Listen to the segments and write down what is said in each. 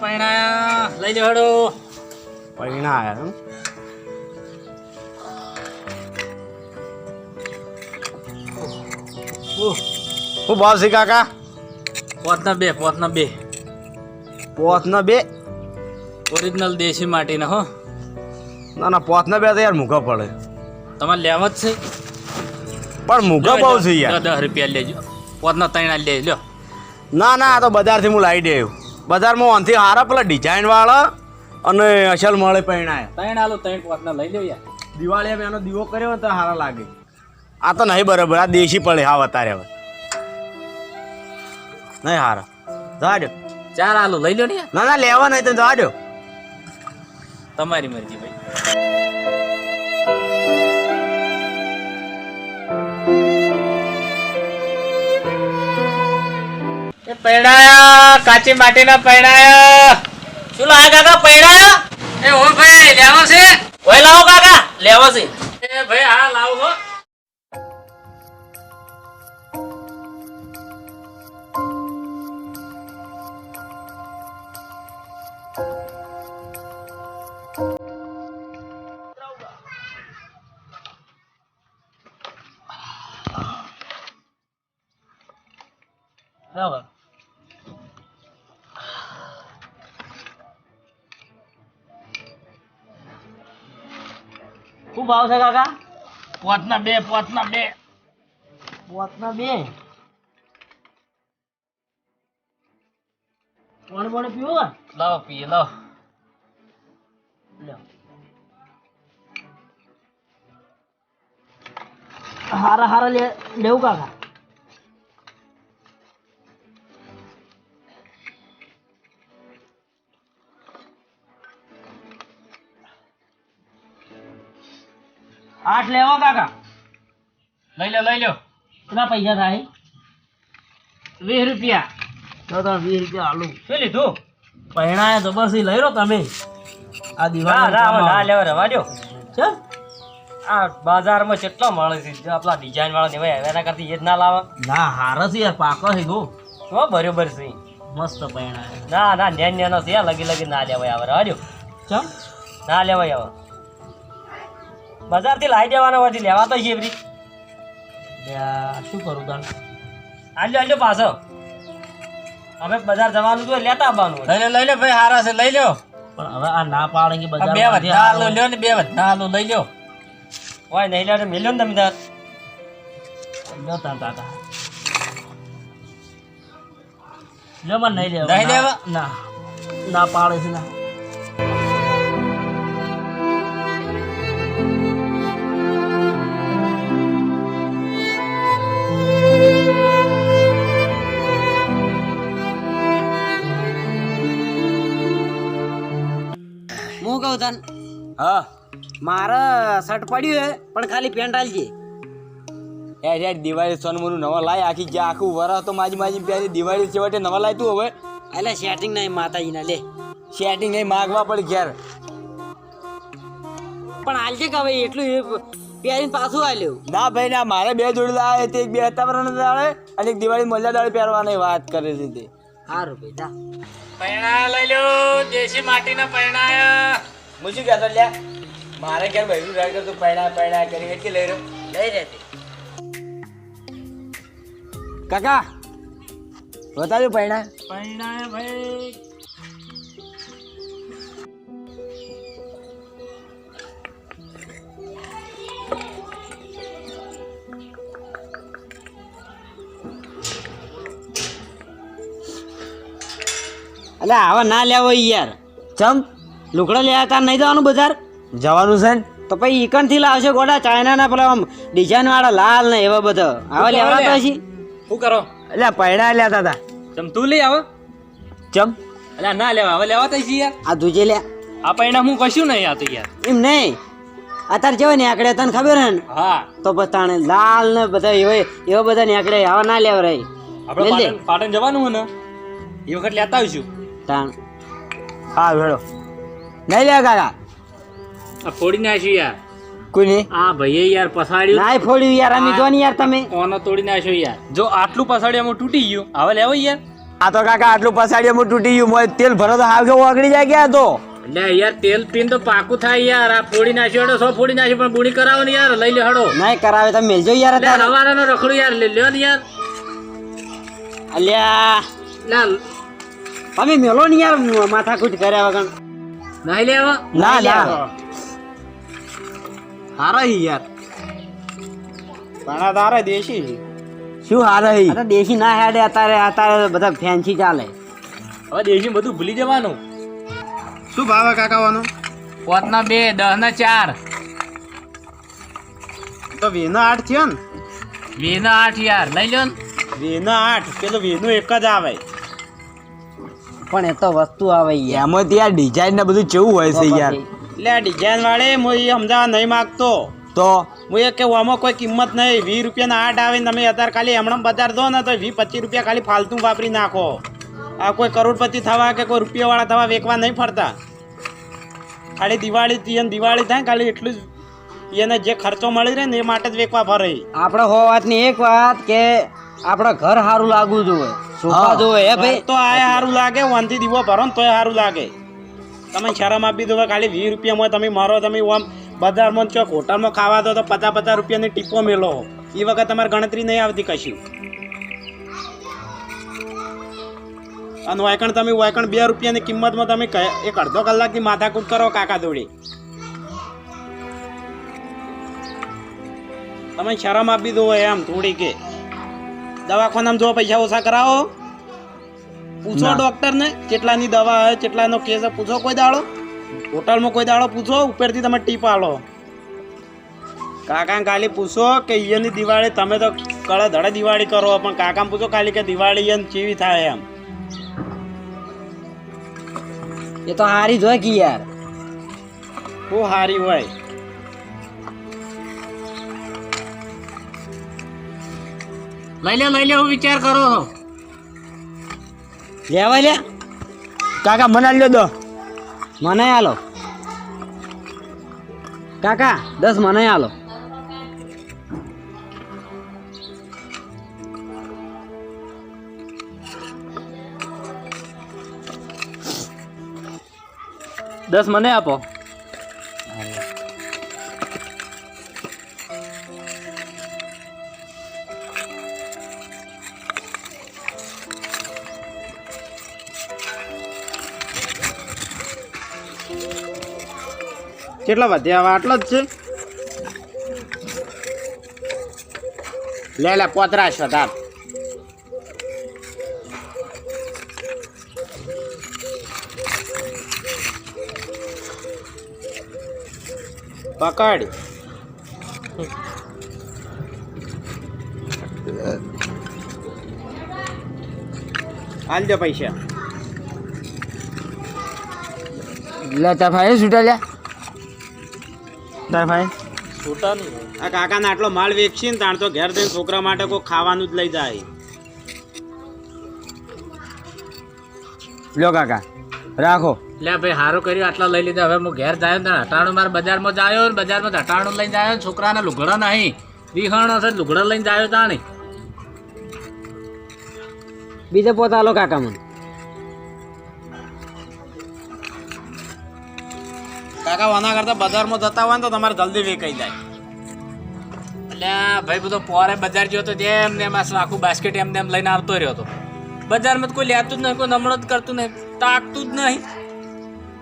પૈણા. પૈણા લઈ લો પૈણા આયા એમ? હું ભાવ છે કાકા? પોતના બે પોતના બે. પોતના બે? ઓરિજિનલ દેશી માટીના હો. ના ના પોતના બે તો યાર મૂકા પડે. તમારે લેવા જ છે. પણ મૂઘા બહુ છે યાર. દસ રૂપિયા લેજો. પોતના ત્રણ લે લો ના ના આ તો બજારથી હું લાવી દે બજારમાં ઓનથી હારા પેલા ડિઝાઇન વાળા અને અસલ મળે પૈણાયા. ત્રણ આલો ત્રણ પોતના લઈ લો યાર. દિવાળી અમે એનો દીવો કર્યો તો હારા લાગે. આ તો નહીં બરાબર આ દેશી પડે હા વતારે હવે. નહીં હારા. જાડ્યો ચાર આલો લઈ લો ને ના ના લેવા નહીં તો જાડ્યો તમારી મરજી ભાઈ. એ પૈણાયા? કાચી માટીના પૈણાયા? શું લાયા કાકા પૈણા એ હો ભાઈ લેવો છે? ઓય લાવો કાકા લેવા છે. એ ભાઈ હા લાવો હો. બરાબર. ભાવ છે કાકા? પોતના બે પોતના બે. પોતના બે? પાણી પાણી પીવો લાવ પીએ લાવ. હારા હારા લે લેવું કાકા? આઠ લેવો કાકા. લઈ લો લઈ લો કેટલા પૈસા થાય? વીસ રૂપિયા. તો તમે વીસ રૂપિયા આલુ શું લીધું? પૈણા જબરસી લઈ લો તમે. આ દિવાળી ના લેવા રવા દો. છે? આ બાજારમાં કેટલા મળે છે? જો આપણા ડિઝાઇન વાળા ને ભાઈ એના કરતી એ જ ના લાવે. ના હારસ યાર પાકો છે ગો. તો બરોબર છે. મસ્ત પૈણા ના ના નેન નેનો છે લગી લગી ના લેવાય આવે રવા દો. ચમ? ના લેવાય આવે બજારથી લાવી દેવાના હોય લેવા તો છે યા, શું કરું તને આલ્યો આલ્યો પાછો. હવે બજાર જવાનું તો લેતા આવવાનું. લઈ લો લઈ લો ભાઈ હારા છે લઈ લો પણ હવે આ ના પાડે કે બજાર બે બજાર હાલો આલુ લ્યો ને બે વધના આલુ લઈ લો ઓય નહીં લે મિલ્યો ને તમે તાર લ્યો તાન કાકા લ્યો મને નહીં લેવા. નહીં લેવા? ના. ના પાડે છે ના. કહું તને? હા. મારે શર્ટ પડ્યું હે પણ ખાલી પેન્ટ આલજે. એ રે દિવાળી સોનમુનું નવા લાય આખી જે આખું વરસ તો માજી માજી પહેરી દિવાળી છેવટે નવા લાય તું હવે. એટલે સેટિંગ નહીં માતાજીના લે. સેટિંગ નહીં માગવા પડે ઘેર. પણ આલજે કે હવે એટલું પહેરીને પાછું આલ્યું. ના ભાઈ ના મારે બે જોડી લાવે તે એક બે હતાવરણ દાડે અને એક દિવાળી મજા દાડે પહેરવાની વાત કરે છે તે સારું ભાઈ ના પૈણા લઈ લો દેશી માટીના પૈણાયા હું શું કહેતો લ્યા? મારે ઘેર બહેરું રાડ કરતું પૈણા પૈણા કરી એટલી લઈ રહ્યો. લઈ રહેતી કાકા બતાવ્યું પૈણા પૈણા ભાઈ. અલ્યા આવા ના લેવો યાર. ચમ? લુકડો લેવા તાર નહીં જવાનું બજાર? જવાનું છે ને? તો પછી ઈકણથી લાવશે ગોડા ચાઇનાના પેલા આમ ડિઝાઇન વાળા લાલ ને એવા બધા. આવા લેવા તો હશે શું કરો? એટલે પૈડા લેતા હતા તમ તું લઈ આવો. ચમ? એટલે ના લેવા. હવે લેવા તઈ યાર. આ દુજે લે આ પૈડા હું કશું નહીં આતો યાર. એમ નહીં. અત્યારે જેવો ને તને ખબર હે ને? હા. તો બસ તાણે લાલ ને બધા એવા એવા બધા નીકળે આવા ના લેવા રહી. આપણે. પાટણ જવાનું હે ને? એ વખત લેતા આવીશું. તાણ. હા ભેડો નહીં લે કાકા. આ ફોડી નાખ્યું યાર. કોઈ નહીં આ ભાઈએ યાર પસાડ્યું નાય ફોડ્યું યાર અમે જો યાર તમે. ઓનો તોડી નાખ્યો યાર? જો આટલું પસાડ્યું એમાં તૂટી ગયું હવે લેવો યાર. આ તો કાકા આટલું પસાડીએ હું તૂટી ગયું મોય તેલ ભરો તો હાવ ઓગળી જાય ગયા તો. એટલે યાર તેલ પીન તો પાકું થાય યાર. આ ફોડી નાખ્યો હડો સો ફોડી નાખ્યો પણ બુડી કરાવો ને યાર લઈ લે હડો. નહીં કરાવે તમે મેલજો યાર એટલે અત્યારે. રખડું યાર લઈ લ્યો ને યાર. અલ્યા. ના તમે મેલો ને યાર માથાકૂટ કર્યા વગર. નહીં લેવા? ના ના. હારા હી યાર. ઘણા તારે દેશી શું હારા હી? અરે દેશી ના હેડે અત્યારે અત્યારે બધા ફેન્સી ચાલે. હવે દેશી બધું ભૂલી જવાનું. શું ભાવે કાકાવાનો પોતના બે દસ ના ચાર. તો વેનો આઠ થયો ને? વેનો આઠ યાર લઈ લ્યો ને. વેનો આઠ પેલો વેનો એક જ આવે. પણ એ તો વસ્તુ આવે યાર. એમાં ત્યાં ડિઝાઇન ને બધું કેવું હોય છે યાર. એટલે આ ડિઝાઇન વાળે હું એ સમજાવવા નહીં માગતો. તો? હું એ કે આમાં કોઈ કિંમત નહીં. વીસ રૂપિયાના આઠ આવે ને તમે અત્યારે ખાલી હમણાં બજાર દો ને તો વીસ પચીસ રૂપિયા ખાલી ફાલતુ વાપરી નાખો. આ કોઈ કરોડપતિ થવા કે કોઈ રૂપિયાવાળા થવા વેકવા નહીં ફરતા. ખાલી દિવાળી દિવાળી થાય ને ખાલી એટલું જ એને જે ખર્ચો મળી રહે ને એ માટે જ વેકવા ફરે. આપણે હો વાતની એક વાત કે આપણા ઘર સારું લાગવું જોઈએ. સોફા જો હે ભાઈ તો આ સારું લાગે વાંધી દીવો ભરો ને તોય સારું લાગે. તમે શરમ આપી દો ખાલી વીસ રૂપિયામાં તમે મારો તમે આમ બજારમાં ચોક હોટલમાં ખાવા દો તો પચાસ પચાસ રૂપિયાની ટીપો મેલો. એ વખત તમારે ગણતરી નહીં આવતી કશી. અને વાયકણ તમે વાયકણ બે રૂપિયાની કિંમતમાં તમે એક અડધો કલાકની માથાકૂટ કરો કાકા દોડી તમે શરમ આપી દો એમ થોડી કે દવાખાનામાં જો પૈસા ઓછા કરાવો પૂછો ડોક્ટર ને કેટલાની દવા હોય કેટલાનો કેસ પૂછો કોઈ દાડો. હોટલમાં કોઈ દાડો પૂછો ઉપરથી તમે ટીપ આલો. કાકા ખાલી પૂછો કે ઈયની દિવાળી તમે તો કળે ધડે દિવાળી કરો પણ કાકાને પૂછો ખાલી કે દિવાળી ઈયન ચીવી થાય એમ. એ તો હારી જોઈ કે યાર. બહુ સારી હોય. લઈ લે લઈ લે હું વિચાર કરો છો. લેવા લે. કાકા, મને લ્યો દો. મને આલો. કાકા, દસ મને આલો. દસ મને આપો. કેટલા વધ્યા હવે આટલો જ છે. લે લે પોતરાશ વધાર પકડ. હાલ દે પૈસા. લે તા ભાઈ છૂટા લે તાર ભાઈ? છૂટા નહીં આ કાકાને આટલો માલ વેચી ને તાણ તો ઘેર જઈને છોકરા માટે કોઈ ખાવાનું જ લઈ જાય. લ્યો કાકા રાખો. લે ભાઈ સારું કર્યું આટલા લઈ લીધા. હવે હું ઘેર જાય ને હટાણું મારે બજારમાં જાયો ને બજારમાં હટાણું લઈને જાયો ને છોકરાને લુગડા નહીં. વિહણ હશે લુગડા લઈને જાયો તાણી. બીજે પોત આલો કાકા મને કાકા, વાના કરતા બજારમાં જતા હોય ને તો તમારે જલ્દી વેચાઈ જાય. એટલે ભાઈ, બધો પોરે બજાર ગયો તો જેમ ને એમાં આખું બાસ્કેટ એમ ને એમ લઈને આવતો રહ્યો હતો બજારમાં કોઈ લેતું જ નહીં, કોઈ નમણો જ કરતું નહીં, તાકતું જ નહીં.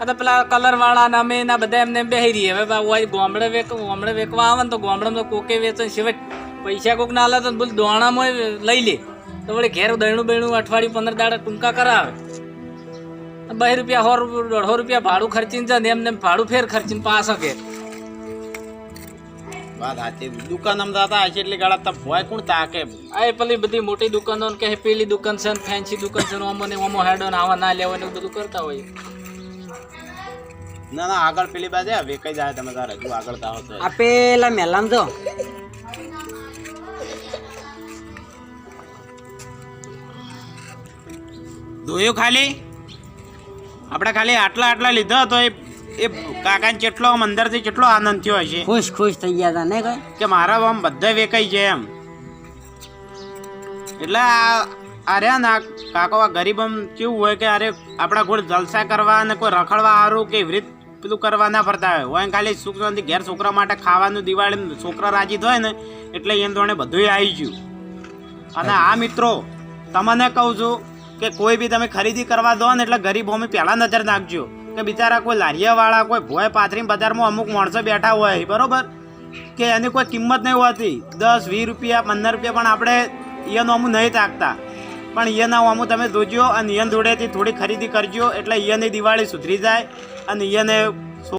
આ તો પેલા કલરવાળા અમે એના બધા એમને એમ બેહી રહીએ. હવે ઓય ગામડે વેક, ગોમડે વેકવા આવે ને તો ગોમડામાં કોકે વેચે સિવાય પૈસા કોક ના લે તો બોલ દોણામાં લઈ લે. તો વળી ઘેર દહીણું બહેણું અઠવાડિયું પંદર દાડા ટૂંકા કરાવે. બે રૂપિયા સો રૂપિયા દોઢસો રૂપિયા ભાડું ખર્ચીને છે ને એમને ભાડું ફેર ખર્ચીને પાસ કે વાત સાચી. દુકાન આમ જતા હશે એટલે ગાળા તપ હોય કોણ તાકે? આ એ પેલી બધી મોટી દુકાનો કે પેલી દુકાન છે ને ફેન્સી દુકાન છે ઓમો ને ઓમો હેડો ને આવા ના લેવા ને એવું બધું કરતા હોય. ના ના આગળ પેલી બાજુ હવે કઈ જાય તમે તારે હજુ આગળ તાવ તો. આ પેલા મેલામ તો દોયો ખાલી? આપણે ખાલી આટલા આટલા લીધા તો એ એ કાકાને કેટલો આમ અંદરથી કેટલો આનંદ થયો હશે? ખુશ ખુશ થઈ ગયા હતા ને કઈ? કે મારા આમ બધા વેકાઈ જાય એમ. એટલે આ અરે ના કાકો આ ગરીબ આમ કેવું હોય કે અરે આપણા ગોળ જલસા કરવા અને કોઈ રખડવા સારું કે એવી રીત પેલું કરવા ના ફરતા હોય. હોય ખાલી સુખ શાંતિ ઘેર છોકરા માટે ખાવાનું દિવાળી છોકરા રાજી થાય ને એટલે એમ ધોણે બધું આવી ગયું. અને આ મિત્રો તમને કહું છું કે કોઈ બી તમે ખરીદી કરવા દો ને એટલે ગરીબ હોમી પહેલાં નજર નાખજો. કે બિચારા કોઈ લારીયાવાળા, કોઈ ભોય પાથરી બજારમાં અમુક માણસો બેઠા હોય, બરાબર? કે એની કોઈ કિંમત નહીં હોતી. દસ, વીસ રૂપિયા, પંદર રૂપિયા પણ આપણે ઈયનો અમુક નહીં તાકતા. પણ એના અમુક તમે જોજો અને ઈયન જોડેથી થોડી ખરીદી કરજો એટલે એની દિવાળી સુધરી જાય અને એને